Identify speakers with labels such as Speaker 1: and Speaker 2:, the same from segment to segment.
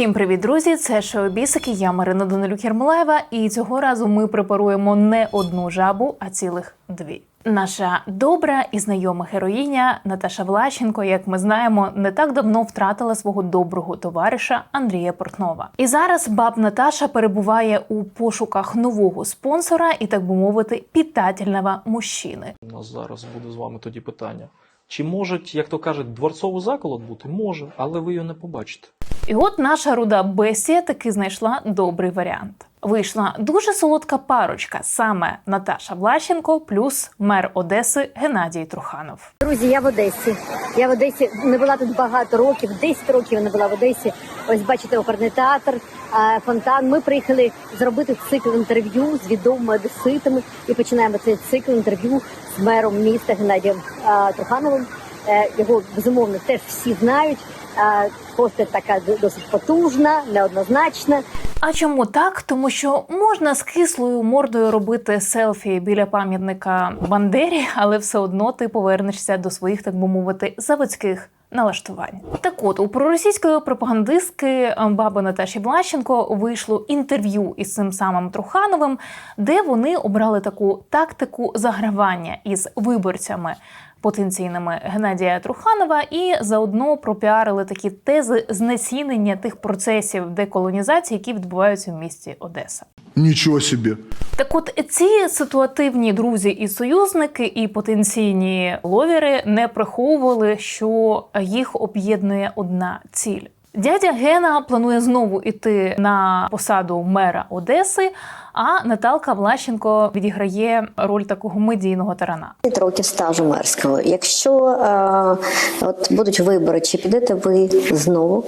Speaker 1: Всім привіт, друзі! Це шоу Бісики. Я Марина Данилюк Єрмолаєва, і цього разу ми препаруємо не одну жабу, а цілих дві. Наша добра і знайома героїня Наташа Влащенко, як ми знаємо, не так давно втратила свого доброго товариша Андрія Портнова. І зараз баб Наташа перебуває у пошуках нового спонсора і, так би мовити, питательного мужчини.
Speaker 2: У нас зараз буде з вами тоді питання. Чи може, як то кажуть, дворцовий заколот бути? Може, але ви його не побачите.
Speaker 1: І от наша руда Бесія таки знайшла добрий варіант. Вийшла дуже солодка парочка, саме Наташа Влащенко плюс мер Одеси Геннадій Труханов.
Speaker 3: Друзі, я в Одесі. Я в Одесі не була тут багато років, 10 років не була в Одесі. Ось бачите, оперний театр, е, фонтан. Ми приїхали зробити цикл інтерв'ю з відомими одеситами і починаємо цей цикл інтерв'ю з мером міста Геннадієм е, Трухановим. Е, Його безумовно теж всі знають. Постать така досить потужна, неоднозначна.
Speaker 1: А чому так? Тому що можна з кислою мордою робити селфі біля пам'ятника Бандері, але все одно ти повернешся до своїх, так би мовити, заводських. Налаштувань так, от у проросійської пропагандистки е, баби Наташі Влащенко вийшло інтерв'ю із цим самим Трухановим, де вони обрали таку тактику загравання із виборцями потенційними Геннадія Труханова і заодно пропіарили такі тези знецінення тих процесів деколонізації, які відбуваються в місті Одеса.
Speaker 4: Ничего собі.
Speaker 1: Так, от ці ситуативні друзі і союзники, і потенційні ловіри не приховували, що їх об'єднує одна ціль. Дядя Гена планує знову іти на посаду мера Одеси. А Наталка Влащенко відіграє роль такого медійного тарана.
Speaker 3: 10 років стажу мерського. Якщо е, от будуть вибори, чи підете ви знову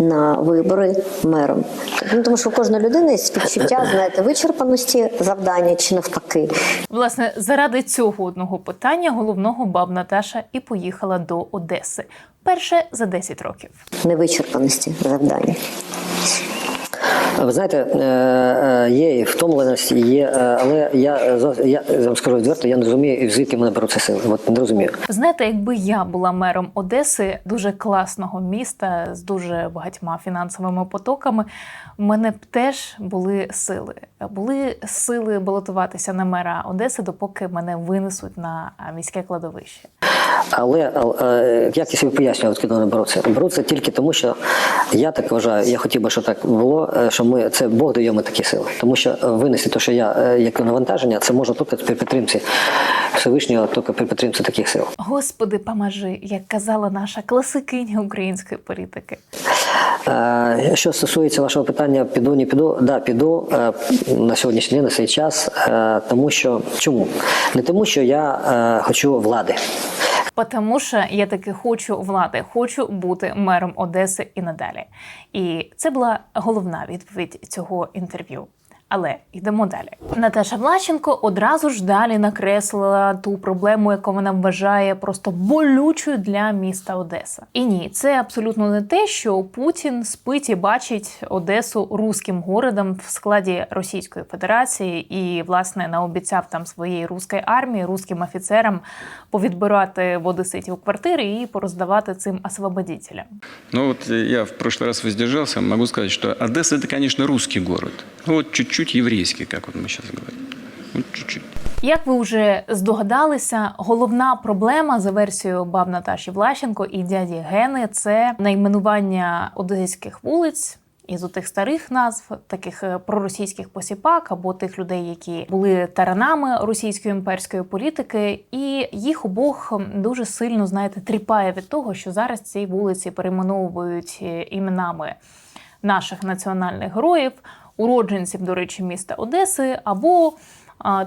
Speaker 3: на вибори мером? Ну, тому що у кожної людини є співчуття, знаєте, вичерпаності завдання чи навпаки.
Speaker 1: Власне, заради цього одного питання головного баб Наташа і поїхала до Одеси. Перше за 10 років.
Speaker 3: Невичерпаності завдання.
Speaker 5: Ви знаєте, е, е, є втомленість, є, е, але я, я вам скажу відверто, я не розумію, звідки мене беруться сили. От не розумію.
Speaker 1: Знаєте, якби я була мером Одеси, дуже класного міста з дуже багатьма фінансовими потоками, в мене б теж були сили. Були сили балотуватися на мера Одеси, допоки мене винесуть на міське кладовище.
Speaker 5: Але як я собі пояснюю, откуда вони беруться? Беруться тільки тому, що я так вважаю, я хотів би, щоб так було, що ми це Бог дає ми такі сили. Тому що е, винести те, що я е, як навантаження, це можна тільки при підтримці Всевишнього, тільки при підтримці таких сил.
Speaker 1: Господи, поможи, як казала наша класикиня української політики.
Speaker 5: Е, Що стосується вашого питання, піду, не піду, да, піду на сьогоднішній день, на цей час, тому що чому? Не тому, що я хочу влади.
Speaker 1: Тому що я таки хочу влади, хочу бути мером Одеси і надалі. І це була головна відповідь цього інтерв'ю. Але йдемо далі. Наташа Влащенко одразу ж далі накреслила ту проблему, яку вона вважає просто болючою для міста Одеса. І ні, це абсолютно не те, що Путін спить і бачить Одесу руським городом в складі Російської Федерації і власне наобіцяв там своєї руської армії, руським офіцерам повідбирати в одеситів квартири і пороздавати цим освободителям.
Speaker 6: Ну вот э, я в прошлый раз воздержался, могу сказать, что Одесса это, конечно, русский город. Ну вот чуть-чуть еврейский, как вот мы сейчас говорим. Чуть-чуть.
Speaker 1: Як ви вже здогадалися, головна проблема за версією баб Наташі Влащенко і дяді Гени це найменування одеських вулиць. Із тих старих назв, таких е, проросійських посіпак або тих людей, які були таранами російської імперської політики, і їх обох дуже сильно знаєте тріпає від того, що зараз ці вулиці перейменовують е, іменами наших національних героїв, уродженців, до речі, міста Одеси, або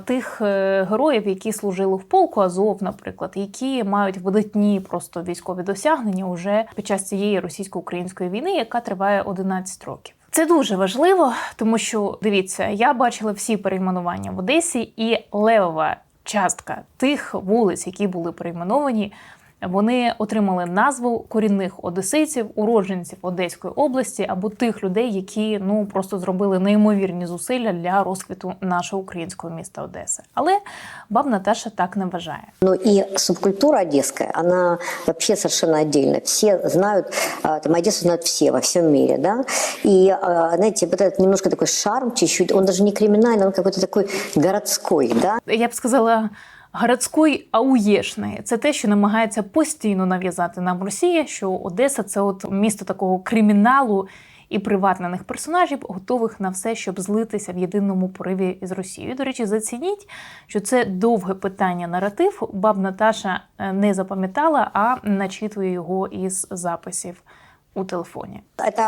Speaker 1: тих е, героїв, які служили в полку Азов, наприклад, які мають видатні просто військові досягнення уже під час цієї російсько-української війни, яка триває 11 років. Це дуже важливо, тому що дивіться, я бачила всі перейменування в Одесі, і левова частка тих вулиць, які були перейменовані, Вони отримали назву корінних одеситів, уродженців Одеської області або тих людей, які ну просто зробили неймовірні зусилля для розквіту нашого українського міста Одеси. Але баб Наташа так не вважає.
Speaker 3: Но и субкультура одесская, она вообще совершенно отдельная. Все знают, а, там Одессу знают все во всем мире, да. И, а, знаете, вот этот немножко такой шарм чуть-чуть, он даже не криминальный, он какой-то такой городской, да.
Speaker 1: я б сказала, городської ауєшної. Це те, що намагається постійно нав'язати нам Росія, що Одеса це от місто такого криміналу і приватних персонажів, готових на все, щоб злитися в єдиному пориві із Росією. До речі, зацініть, що це довге питання наратив. Баб Наташа е, не запам'ятала, а начитує його із записів у телефоні.
Speaker 3: Это,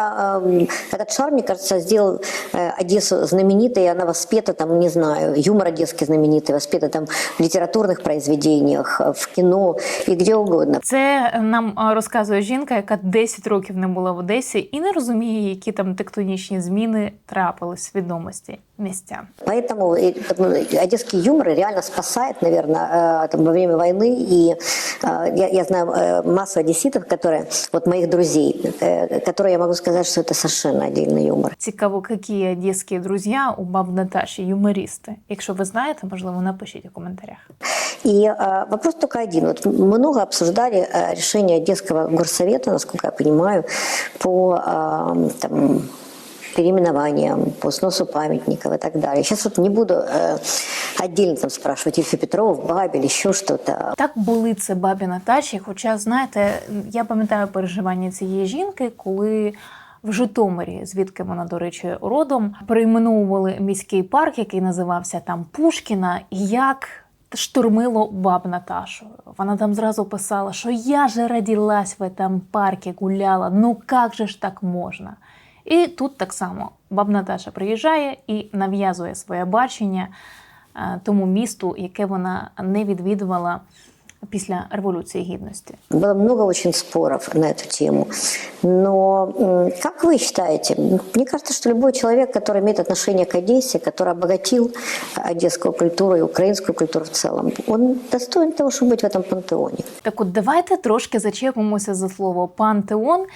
Speaker 3: эм, этот шарм, мне кажется, сделал э, Одессу знаменитой, и она воспета там, не знаю, юмор одесский знаменитый, воспета там в литературных произведениях, э, в кино и где угодно.
Speaker 1: Це нам а, розказує жінка, яка 10 років не була в Одесі і не розуміє, які там тектонічні зміни трапились в свідомості містян.
Speaker 3: Поэтому и, э, одесский юмор реально спасает, наверное, э, там, во время войны. И э, я, я знаю э, массу одесситов, которые, вот моих друзей, э, которые я могу сказать, что это совершенно отдельный юмор.
Speaker 1: Цікаво, які одеські друзі у баб Наташі, юмористи. Якщо ви знаєте, можливо, напишіть у коментарях.
Speaker 3: И э, вопрос только один. Вот много обсуждали э, решение Одесского горсовета, насколько я понимаю, по э, там, переименованиям, по сносу памятников и так далее. Сейчас вот не буду э, отдельно там спрашивать Ильфа Петров, Бабель, еще что-то.
Speaker 1: Так були це бабі Наташі. Хоча, знаєте, я пам'ятаю переживання цієї жінки, коли в Житомирі, звідки вона, до речі, родом, перейменовували міський парк, який називався там Пушкіна, як. Штурмило баб Наташу. Вона там зразу писала, що я же родилась в этом парке, гуляла. Ну як же ж так можна? І тут так само баб Наташа приїжджає і нав'язує своє бачення е, тому місту, яке вона не відвідувала після Революції Гідності.
Speaker 3: Было много очень споров на эту тему. Но м, как вы считаете? Мне кажется, что любой человек, который имеет отношение к Одессе, который обогатил одесскую культуру и украинскую культуру в целом, он достоин того, чтобы быть в этом пантеоне.
Speaker 1: Так от давайте трошки зачепимося за слово пантеон.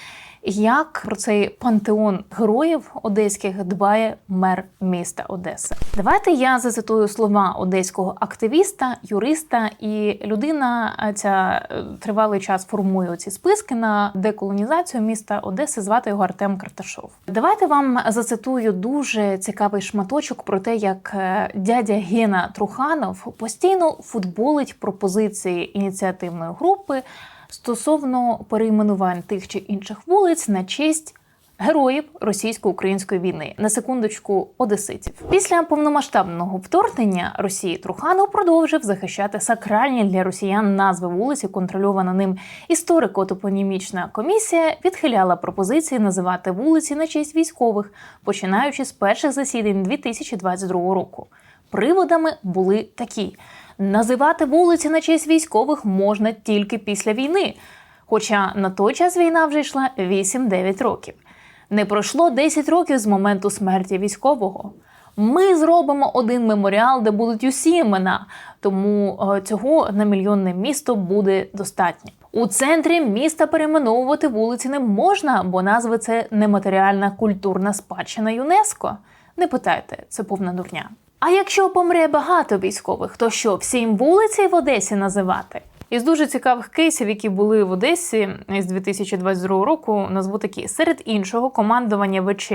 Speaker 1: Як про цей пантеон героїв одеських дбає мер міста Одеси? Давайте я зацитую слова одеського активіста, юриста і людина ця е, тривалий час формує ці списки на деколонізацію міста Одеси. Звати його Артем Карташов. Давайте вам зацитую дуже цікавий шматочок про те, як е, дядя Гена Труханов постійно футболить пропозиції ініціативної групи стосовно перейменувань тих чи інших вулиць на честь. Героїв російсько-української війни на секундочку одеситів після повномасштабного вторгнення Росії Труханов продовжив захищати сакральні для росіян назви вулиці. Контрольована ним історико-топонімічна комісія відхиляла пропозиції називати вулиці на честь військових, починаючи з перших засідань 2022 року. Приводами були такі: називати вулиці на честь військових можна тільки після війни. Хоча на той час війна вже йшла 8-9 років. Не пройшло 10 років з моменту смерті військового. Ми зробимо один меморіал, де будуть усі імена, тому е, цього на мільйонне місто буде достатньо. У центрі міста перейменовувати вулиці не можна, бо назви це нематеріальна культурна спадщина ЮНЕСКО. Не питайте, це повна дурня. А якщо помре багато військових, то що всім вулиці в Одесі називати? Із дуже цікавих кейсів, які були в Одесі з 2022 року, назву такі серед іншого командування ВЧ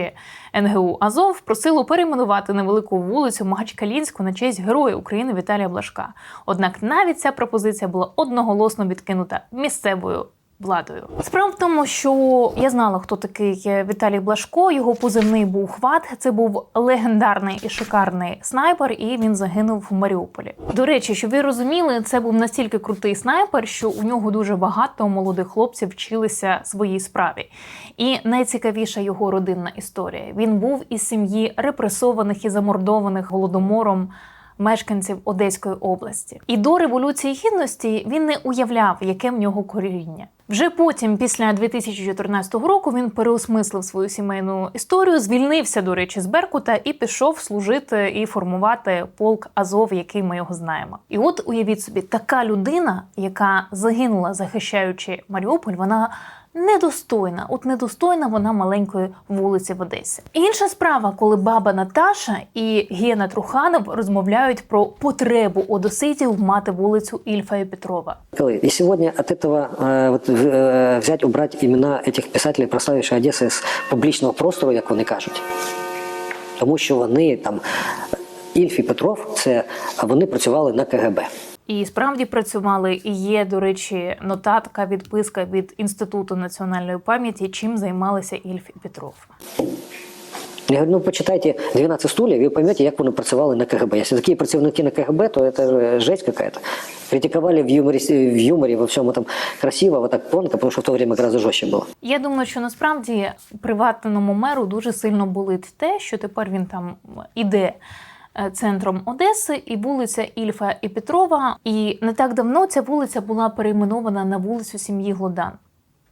Speaker 1: НГУ Азов просило перейменувати невелику вулицю Магачкалінську на честь Героя України Віталія Блашка. Однак навіть ця пропозиція була одноголосно відкинута місцевою. Владою справа в тому, що я знала, хто такий Віталій Блашко. Його позивний був хват. Це був легендарний і шикарний снайпер, і він загинув в Маріуполі. До речі, щоб ви розуміли, це був настільки крутий снайпер, що у нього дуже багато молодих хлопців вчилися своїй справі. І найцікавіша його родинна історія. Він був із сім'ї репресованих і замордованих голодомором мешканців Одеської області. І до революції гідності він не уявляв, яке в нього коріння. Вже потім, після 2014 року, він переосмислив свою сімейну історію, звільнився, до речі, з Беркута і пішов служити і формувати полк Азов, який ми його знаємо. І от уявіть собі, така людина, яка загинула, захищаючи Маріуполь, вона недостойна. От недостойна вона маленької вулиці в Одесі. Інша справа, коли баба Наташа і Гена Труханов розмовляють про потребу одеситів мати вулицю Ільфа і Петрова.
Speaker 5: И сегодня от этого э, вот, э, взять, убрать имена этих писателей, прославивших Одеси з публічного простору, як вони кажуть. Тому що вони там, Ільф і Петров, це вони працювали на КГБ.
Speaker 1: І справді працювали. І є, до речі, нотатка, відписка від Інституту національної пам'яті, чим займалися Ільф і Петров.
Speaker 5: Я говорю, ну почитайте 12 стульев, і поймете, як вони працювали на КГБ. Якщо такі працівники на КГБ, то це ж жесть какая-то. Критиковали в юморі, в юморі, во всьому там красиво, вот так тонко, тому що в то время гораздо жорстче було.
Speaker 1: Я думаю, що насправді приватному меру дуже сильно болить те, що тепер він там іде е, центром Одеси, і вулиця Ільфа і Петрова. І не так давно ця вулиця була перейменована на вулицю сім'ї Глодан.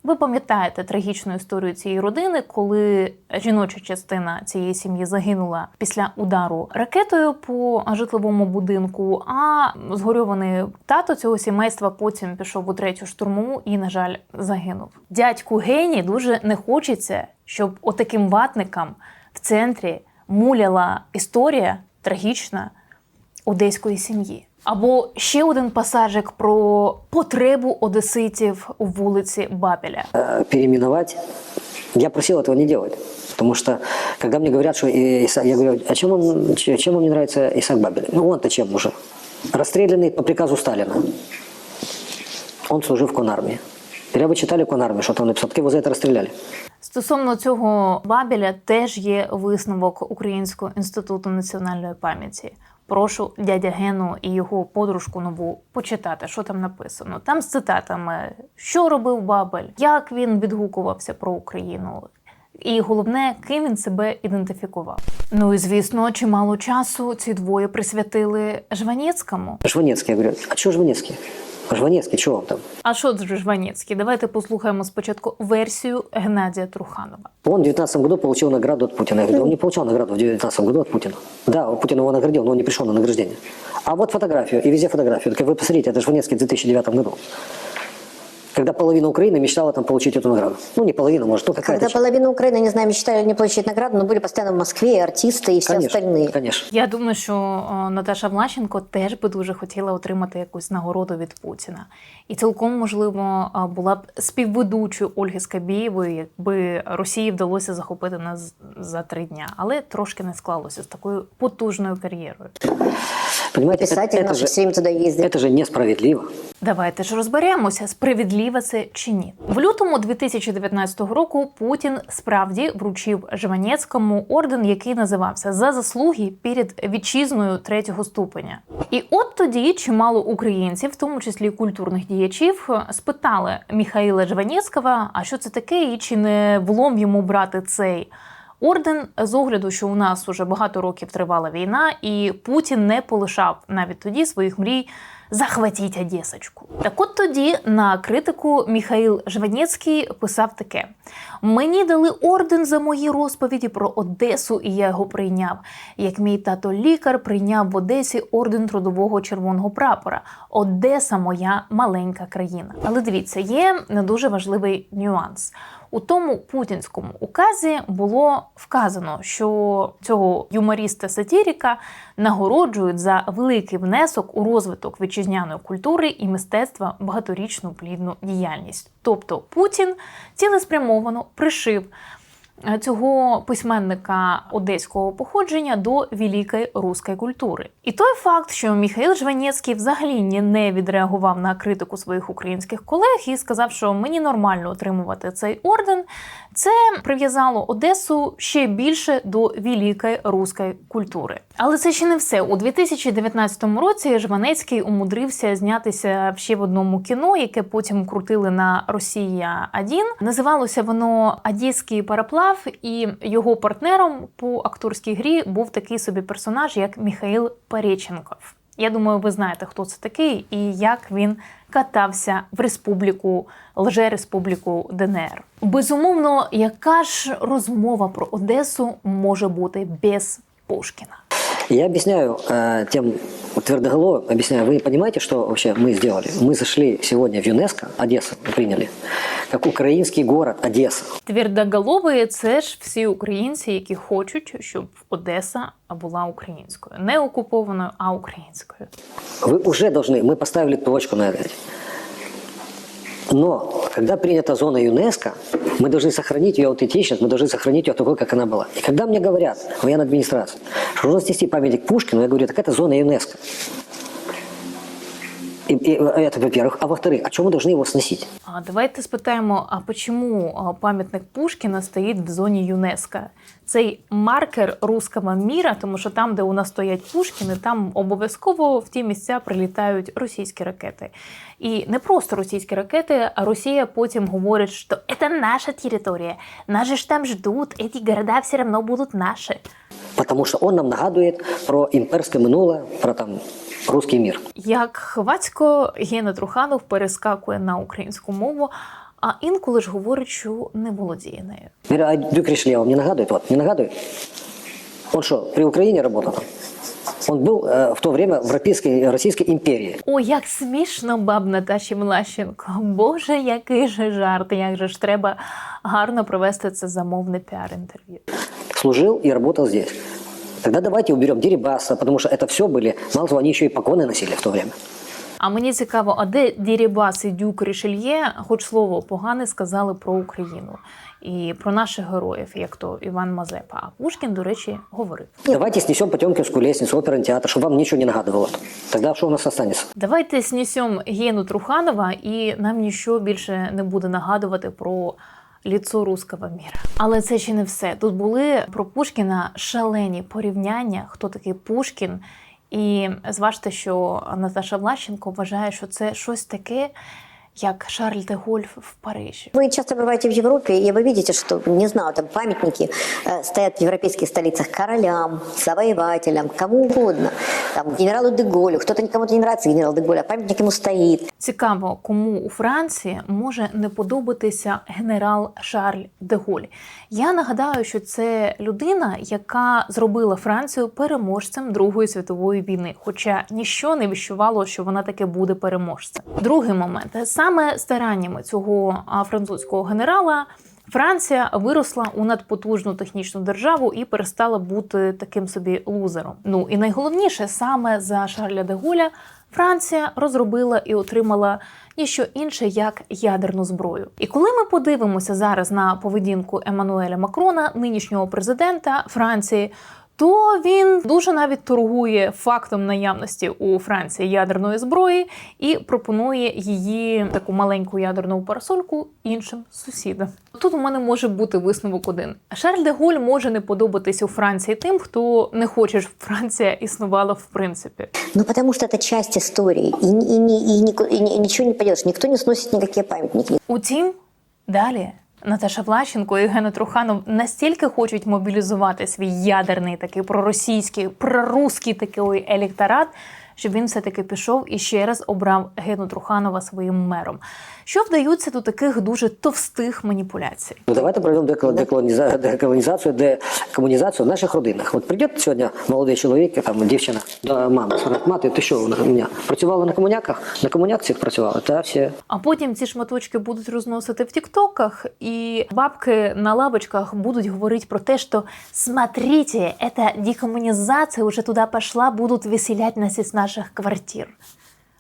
Speaker 1: Ви пам'ятаєте трагічну історію цієї родини, коли жіноча частина цієї сім'ї загинула після удару ракетою по житловому будинку. А згорьований тато цього сімейства потім пішов у третю штурмову і, на жаль, загинув. Дядьку Гені дуже не хочеться, щоб отаким ватникам в центрі муляла історія трагічна одеської сім'ї. Або ще один пасажик про потребу одеситів у вулиці Бабеля.
Speaker 5: Э, переименовать. Я просил этого не делать. Потому что, когда мне говорят, что и- Иса- я говорю, а чем он, ч- чем вам не нравится Исаак Бабель? Ну, он-то чем уже? Расстрелянный по приказу Сталина. Он служил в конармии. Теперь вы читали конармии, что там написал, так его за это расстреляли.
Speaker 1: Стосовно цього Бабеля теж є висновок Українського інституту національної пам'яті. Прошу дядя Гену і його подружку нову почитати, що там написано. Там з цитатами, що робив Бабель, як він відгукувався про Україну. І головне, ким він себе ідентифікував. Ну і звісно, чимало часу ці двоє присвятили Жванецькому.
Speaker 5: Жванецкий, я говорю, а что Жванецкий? Жванецкий, что вам там?
Speaker 1: А що це Жванецький? Давайте послухаємо спочатку версію Геннадія Труханова.
Speaker 5: Он в 19 году получил награду от Путина. Я говорю, он не получал награду в 19 году от Путина. Да, Путин его наградил, но он не пришел на награждение. А вот фотографию, и везде фотографию. Так вы посмотрите, это Жванецкий в 2009 году Когда половина Украины мечтала там получить эту награду. Ну, не половина, может, ну какая-то.
Speaker 3: Когда половина Украины, не знаю, мечтали не получить награду, но были постоянно в Москве, и артисты, и все
Speaker 5: Конечно,
Speaker 3: остальные.
Speaker 5: конечно.
Speaker 1: Я думаю, що о, Наташа Влащенко теж би дуже хотіла отримати якусь нагороду від Путіна. І цілком можливо а, була б співведучою Ольги Скабєєвої, якби Росії вдалося захопити нас за три дня. Але трошки не склалося з такою потужною кар'єрою.
Speaker 5: Понимаете, это,
Speaker 3: Писатели
Speaker 5: это
Speaker 3: наши
Speaker 5: же,
Speaker 3: все время туда ездят.
Speaker 5: это же несправедливо.
Speaker 1: Давайте ж розберемося, справедливо це чи ні. В лютому 2019 року Путін справді вручив Жванецькому орден, який називався за заслуги перед вітчизною третього ступеня. І от тоді чимало українців, в тому числі і культурних діячів, спитали Міхаїла Жванецького, а що це таке, і чи не влом йому брати цей. Орден з огляду, що у нас уже багато років тривала війна, і Путін не полишав навіть тоді своїх мрій захватіть Одесочку. Так от тоді на критику Міхаїл Жванецький писав таке: мені дали орден за мої розповіді про Одесу, і я його прийняв. Як мій тато лікар прийняв в Одесі орден трудового червоного прапора. Одеса моя маленька країна. Але дивіться, є не дуже важливий нюанс. У тому путінському указі було вказано, що цього юмориста-сатіріка нагороджують за великий внесок у розвиток вітчизняної культури і мистецтва багаторічну плідну діяльність. Тобто Путін цілеспрямовано пришив е, цього письменника одеського походження до великої руської культури. І той факт, що Міхаїл Жванецький взагалі не відреагував на критику своїх українських колег і сказав, що мені нормально отримувати цей орден, Це прив'язало Одесу ще більше до великої руської культури. Але це ще не все. У 2019 році Жванецький умудрився знятися ще в одному кіно, яке потім крутили на Росія 1 Називалося воно Одеський параплав, і його партнером по акторській грі був такий собі персонаж, як Михаїл Пареченков. Я думаю, ви знаєте, хто це такий і як він катався в республіку лже-республіку ДНР. Безумовно, яка ж розмова про Одесу може бути без Пушкіна?
Speaker 5: Я объясняю э, тем твердоголовым, объясняю, вы понимаете, что вообще мы сделали? Мы зашли сегодня в ЮНЕСКО, Одессу приняли, как украинский город Одесса.
Speaker 1: Твердоголові це ж всі українці, які хочуть, щоб Одеса була українською, не окупованою, а українською.
Speaker 5: Вы уже должны, мы поставили точку на этой. Но когда принята зона ЮНЕСКО, мы должны сохранить ее аутентичность, мы должны сохранить ее такой, как она была. И когда мне говорят, военная администрация, что нужно снести памятник Пушкину, я говорю, так это зона ЮНЕСКо. И, и это, во-первых. А во-вторых, а чем мы должны его сносить?
Speaker 1: А давайте спитаємо: а чому а, пам'ятник Пушкіна стоїть в зоні ЮНЕСКО? Цей маркер руского міра, тому що там, де у нас стоять Пушкіни, там обов'язково в ті місця прилітають російські ракети. І не просто російські ракети, а Росія потім говорить, що це наша територія. Нас же ж там ждуть, ці города все одно будуть наші.
Speaker 5: Потому что он нам нагадует про имперское минуле, про там русский мир.
Speaker 1: Як хвацько Гена Труханов перескакує на українську мову, а інколи ж говорить, що не володіє нею.
Speaker 5: Я говорю, а Дюк Ришелье вам не нагадывает? Вот, не нагадывает? Он что, при Украине работал? Он был э, в то время в Европейской, Российской империи.
Speaker 1: О, як смішно, баб Наташі Млащенко. Боже, який же жарт, як же ж треба гарно провести це замовне піар-інтерв'ю.
Speaker 5: Служил и работал здесь. Тогда давайте уберем Дерибаса, потому что это все были, мало того, они еще и погоны носили в то время.
Speaker 1: А мені цікаво, а де Дірібас і Дюк Рішельє, хоч слово погане сказали про Україну і про наших героїв, як то Іван Мазепа. А Пушкін, до речі, говорив.
Speaker 5: Давайте снесем Потемкинскую лестницу, оперный театр, чтобы вам ничего не нагадывало. Тогда что у нас останется?
Speaker 1: Давайте снесем Гену Труханова, і нам нічого більше не буде нагадувати про ліцо руского міра. Але це ще не все. Тут були про Пушкіна шалені порівняння, хто такий Пушкін. І зважте, що Наташа Влащенко вважає, що це щось таке, як Шарль де Голь в Парижі.
Speaker 4: Вы часто бываете в Европе, и вы видите, что, не знаю, там памятники э, стоят в европейских столицах королям, завоевателям, кому угодно. Там, генералу де Голлю, кто-то никому-то не нравится генерал де Голль, а памятник ему стоит.
Speaker 1: Цікаво, кому у Франції може не подобатися генерал Шарль де Голь. Я нагадаю, що це людина, яка зробила Францію переможцем Другої світової війни, хоча ніщо не віщувало, що вона таки буде переможцем. Другий момент саме стараннями цього французького генерала. Франція виросла у надпотужну технічну державу і перестала бути таким собі лузером. Ну і найголовніше, саме за Шарля де Голля Франція розробила і отримала ніщо інше як ядерну зброю. І коли ми подивимося зараз на поведінку Еммануеля Макрона, нинішнього президента Франції. То він дуже навіть торгує фактом наявності у Франції ядерної зброї і пропонує її таку маленьку ядерну парасольку іншим сусідам. Тут у мене може бути висновок один: Шарль де Голь може не подобатись у Франції тим, хто не хоче, щоб Франція існувала в принципі.
Speaker 4: Ну, потому что это часть истории, и, и, и, и, нику- и ни- ничего не поделаешь, никто не сносит никакие памятники.
Speaker 1: Утім, далі Наташа Влащенко і Євгена Труханов настільки хочуть мобілізувати свій ядерний такий проросійський, прорусський такий електорат, щоб він все-таки пішов і ще раз обрав Гену Труханова своїм мером. Що вдаються до таких дуже товстих маніпуляцій?
Speaker 5: Ну давайте проведем декол- деколониза- деколонизацию, декоммунизацию в наших родинах. Вот придет сьогодні молодий чоловік, там дівчина до мами, мати, ти що у мене? Працювала на комуняках? На комунякцях працювала? Та все.
Speaker 1: А потім ці шматочки будуть розносити в тіктоках, і бабки на лавочках будуть говорити про те, що смотрите, эта декоммунизация уже туда пошла, будут выселять нас из наших квартир.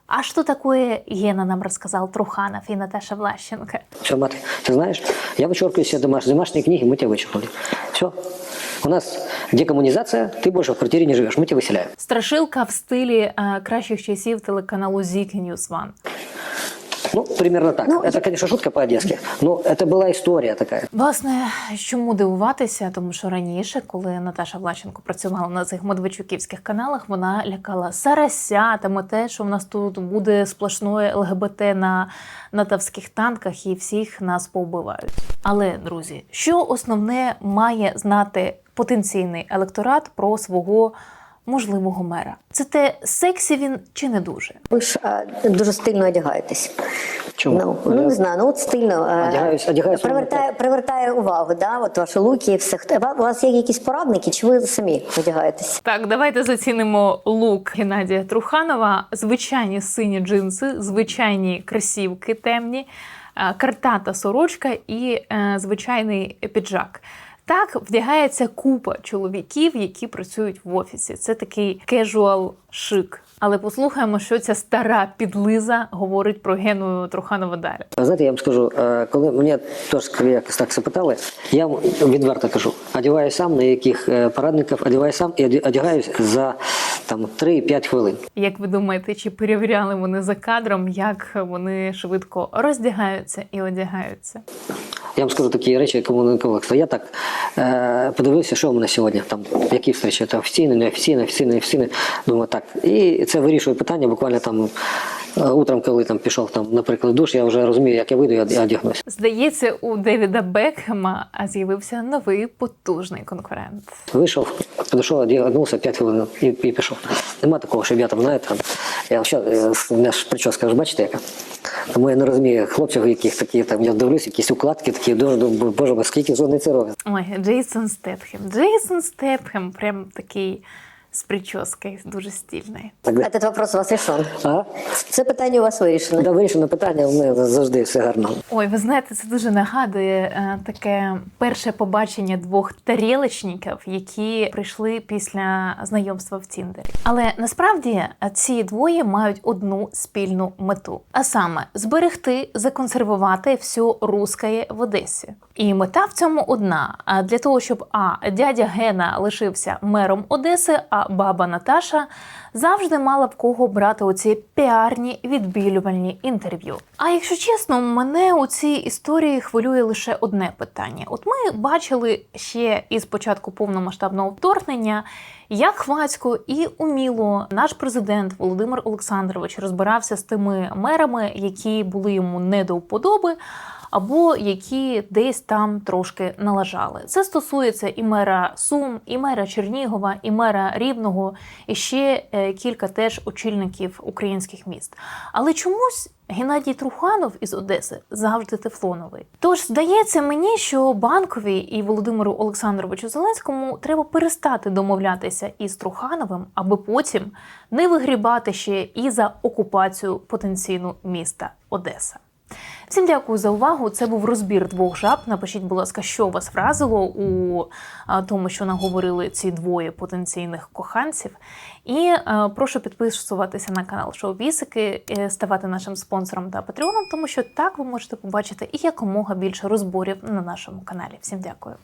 Speaker 1: А что такое Гена нам рассказал Труханов и Наташа Влащенко?
Speaker 5: Все, мати, ти знаєш, я вичеркую себе домаш... домашние книги, мы тебя вычеркнули. Все. У нас декоммунизация, ты больше в квартире не живешь, мы тебя выселяем.
Speaker 1: Страшилка в стилі е, кращих часів телеканалу Ziki News One.
Speaker 5: Ну, примерно так.
Speaker 4: Ну,
Speaker 5: это, конечно, шутка по-одесски, но это была история такая.
Speaker 1: Власне, чому дивуватися? Тому що раніше, коли Наташа Влащенко працювала на цих медведчуківських каналах, вона лякала сарасятами те, що в нас тут буде сплошної ЛГБТ на натовських танках і всіх нас повбивають. Але друзі, що основне має знати потенційний електорат про свого Можливого мера? Це те, сексі він чи не дуже?
Speaker 4: Ви ж е, дуже стильно одягаєтесь.
Speaker 5: Чому?
Speaker 4: Ну, ну не знаю, ну от стильно. е,
Speaker 5: Одягаюсь- одягаюсь
Speaker 4: привертає, привертає увагу, да? от ваші луки і все. Хто- У вас є якісь порадники, чи ви самі одягаєтесь?
Speaker 1: Так, давайте зацінимо лук Геннадія Труханова. Звичайні сині джинси, звичайні кросівки темні, е, картата сорочка і е, звичайний піджак. Так вдягається купа чоловіків, які працюють в офісі. Це такий кежуал шик. Але послухаємо, що ця стара підлиза говорить про Гену Труханова далі.
Speaker 5: Знаєте, я вам скажу, е, коли мене теж якось так запитали, я відверто кажу, одягаю сам, на яких е, порадників одягаю сам і одягаюсь за там 3-5 хвилин.
Speaker 1: Як ви думаєте, чи перевіряли вони за кадром, як вони швидко роздягаються і одягаються?
Speaker 5: Я вам скажу такі речі, кому не колекцію. Я так е, подивився, що у мене сьогодні, там, які встречі, це офіційні, неофіційні, офіційні, офіційні. Думаю, так. І це вирішує питання буквально там е, утром, коли там пішов, там, наприклад, душ, я вже розумію, як я вийду, я, я одягнусь.
Speaker 1: Здається, у Девіда Бекхема з'явився новий потужний конкурент.
Speaker 5: Вийшов, підійшов, одягнувся 5 хвилин і, і пішов. Нема такого, що я там, знаєте, я ще, е, у мене ж прическа, ж бачите, яка? Тому я не розумію хлопців, яких такі, там, я дивлюсь, якісь укладки такі, дуже, думаю, боже скільки вони це роблять.
Speaker 1: Ой, Джейсон Стетхем. Джейсон Стетхем прям такий з прическою, дуже стильний.
Speaker 5: Так, де-
Speaker 4: Этот вопрос у вас решен.
Speaker 5: а?
Speaker 4: Це питання у вас вирішено.
Speaker 5: Да, вирішено питання, у мене завжди все гарно.
Speaker 1: Ой, ви знаєте, це дуже нагадує е, таке перше побачення двох тарілочників, які прийшли після знайомства в Тіндері. Але насправді е, ці двоє мають одну спільну мету: а саме зберегти, законсервувати все русське в Одесі. І мета в цьому одна: для того, щоб а дядя Гена лишився мером Одеси, а баба Наташа завжди мала в кого брати оці піарні відбілювальні інтерв'ю. А якщо чесно, мене у цій історії хвилює лише одне питання. От ми бачили ще із початку повномасштабного вторгнення, як хвацько і уміло наш президент Володимир Олександрович розбирався з тими мерами, які були йому не до вподоби або які десь там трошки налажали. Це стосується і мера Сум, і мера Чернігова, і мера Рівного, і ще е, кілька теж очільників українських міст. Але чомусь. Геннадій Труханов із Одеси завжди тефлоновий. Тож здається мені, що банкові і Володимиру Олександровичу Зеленському треба перестати домовлятися із Трухановим, аби потім не вигрібати ще і за окупацію потенційну міста Одеса. Всім дякую за увагу. Це був розбір двох жаб. Напишіть, будь ласка, що вас вразило у тому, що наговорили ці двоє потенційних коханців. І е, прошу підписуватися на канал Шоу Бісики, е, ставати нашим спонсором та патреоном, тому що так ви можете побачити і якомога більше розборів на нашому каналі. Всім дякую.